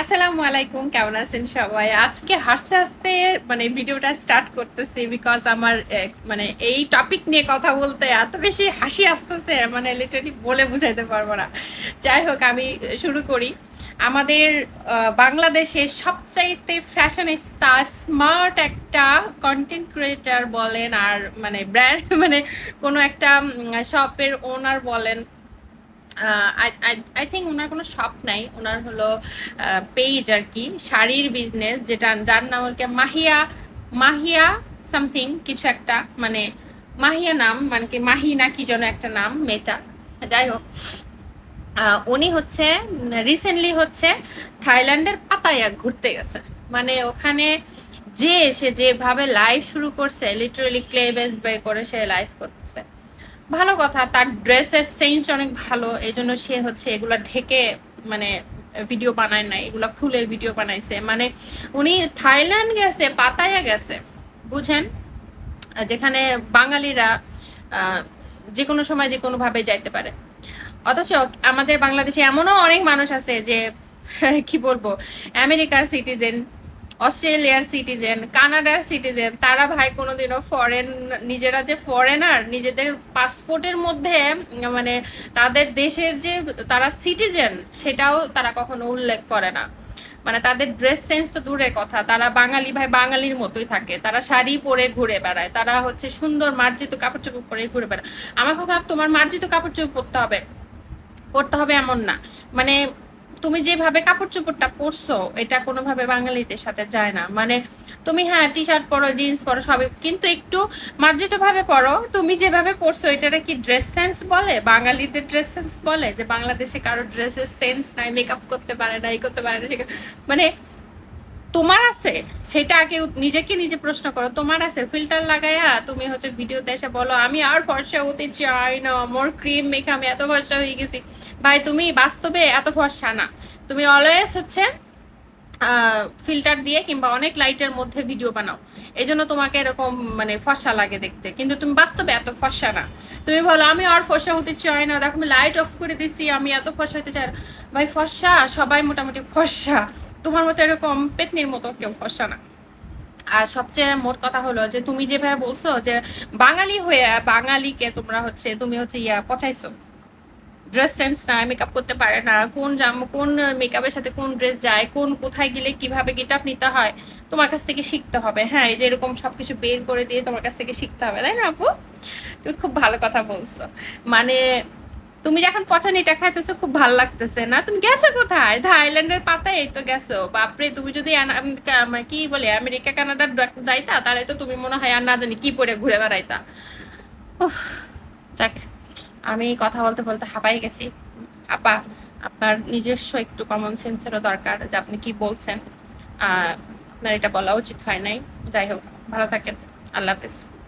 আসসালামু আলাইকুম, কেমন আছেন সবাই? আজকে হাসতে হাসতে মানে ভিডিওটা স্টার্ট করতেছি বিকজ আমার মানে এই টপিক নিয়ে কথা বলতে এত বেশি হাসি আসতেছে মানে লিটারালি বলে বুঝাইতে পারব না। যাই হোক, আমি শুরু করি। আমাদের বাংলাদেশে সবচাইতে ফ্যাশনিস্তা স্মার্ট একটা কন্টেন্ট ক্রিয়েটার বলেন আর মানে ব্র্যান্ড মানে কোনো একটা শপের ওনার বলেন আই থিঙ্ক ওনার কোনো শপ নাই। ওনার হলো পেজ আর কি। শাড়ির বিজনেস যেটা, যার নাম হল মাহিয়া মাহিয়া সামথিং কিছু একটা। মানে মাহিয়া নাম মানে কি, মাহি না কি যেন একটা নাম, মেয়েটা। যাই হোক উনি হচ্ছে রিসেন্টলি হচ্ছে থাইল্যান্ডের পাতায়া ঘুরতে গেছে। মানে ওখানে যে সে যেভাবে লাইভ শুরু করছে লিটারালি ক্লে বেস বের করে সে লাইভ করতেছে। ভালো কথা, তার ড্রেসের সেন্স অনেক ভালো এই জন্য সে হচ্ছে এগুলা ঢেকে মানে ভিডিও বানায় নাই, এগুলা খুলে ভিডিও বানাইছে। মানে উনি থাইল্যান্ড গেছে, পাতায়া গেছে, বুঝেন? যেখানে বাঙালিরা যে কোনো সময় যে কোনো ভাবে যাইতে পারে। অথচ আমাদের বাংলাদেশে এমনও অনেক মানুষ আছে যে, কি বলব? আমেরিকার সিটিজেন অস্ট্রেলিয়ার সিটিজেন, কানাডার সিটিজেন, তারা ভাই কোনোদিনও ফরেন নিজেরা যে ফরেনার নিজেদের পাসপোর্টের মধ্যে মানে তাদের দেশের যে তারা সিটিজেন সেটাও তারা কখনো উল্লেখ করে না। মানে তাদের ড্রেস সেন্স তো দূরের কথা, তারা বাঙালি ভাই বাঙালির মতোই থাকে। তারা শাড়ি পরে ঘুরে বেড়ায়, তারা হচ্ছে সুন্দর মার্জিত কাপড় চোপড় পরে ঘুরে বেড়ায়। আমার কথা, তোমার মার্জিত কাপড় চোপড় পরতে হবে পড়তে হবে এমন না। মানে তুমি যেভাবে কাপড় চোপড়টা পরছো, এটা কোনোভাবে বাঙালিদের সাথে যায় না। মানে তুমি হ্যাঁ টি শার্ট পরো জিন্স পরো, সবই, কিন্তু একটু মার্জিত ভাবে পরো। তুমি যেভাবে পরছো, এটারে কি ড্রেস সেন্স বলে? বাঙালিদের ড্রেস সেন্স বলে? যে বাংলাদেশে কারও ড্রেসের সেন্স নাই মেকআপ করতে পারে না এই করতে পারে না মানে তোমার আছে? সেটা আগে নিজেকে নিজে প্রশ্ন করো। তোমার আছে? ফিল্টার লাগাইয়া তুমি হচ্ছে ভিডিওতে এসে বলো, আমি আর ফর্সা হতে চাই না। মোর ক্রিম মেখে আমি এত ফর্সা হয়ে গেছি। ভাই, তুমি বাস্তবে এত ফর্সা না। তুমি অলওয়েজ হচ্ছে ফিল্টার দিয়ে কিংবা অনেক লাইটের মধ্যে ভিডিও বানাও। এই জন্য তোমাকে এরকম মানে ফর্সা লাগে দেখতে। কিন্তু তুমি বাস্তবে এত ফর্সা না। তুমি বলো, আমি আর ফর্সা হতে চাই না। দেখো, আমি লাইট অফ করে দিচ্ছি আমি এত ফর্সা হতে চাই না। ভাই, ফর্সা? সবাই মোটামুটি ফর্সা। তোমার মতো এরকম পেতনির মতো কেউ ফর্সা না। আর সবচেয়ে মোট কথা হলো যে, তুমি যেভাবে বলছো যে, বাঙালি হয়ে বাঙালিকে তোমরা হচ্ছে, তুমি হচ্ছে ইয়া পচাইছো। ড্রেস সেন্স না মেকআপ করতে পারে না, কোন জাম, কোন মেকআপের সাথে কোন ড্রেস যায়, কোন কোথায় গেলে কীভাবে গেট নিতে হয়, তোমার কাছ থেকে শিখতে হবে। হ্যাঁ এই যে এরকম সবকিছু বের করে দিয়ে তোমার কাছ থেকে শিখতে হবে, তাই না আপু? তুমি খুব ভালো কথা বলছো। মানে তুমি যখন পচানিটা খাইতেছো, খুব ভালো লাগতেছে, না? তুমি গেছো কোথায়? থাইল্যান্ডের পাতায় এই তো গেছো। বাপরে, তুমি যদি কা- বলে, আমেরিকা, কানাডা যাইতা, তাহলে তো তুমি মনে হয় আর না জানি কি পরে ঘুরে বেড়াইতা। যাক, আমি কথা বলতে বলতে হাঁপাই গেছি। আপা, আপনার নিজস্ব একটু কমন সেন্সেরও দরকার, যে আপনি কি বলছেন। আপনার এটা বলা উচিত হয় নাই। যাই হোক, ভালো থাকেন। আল্লাহ হাফেজ।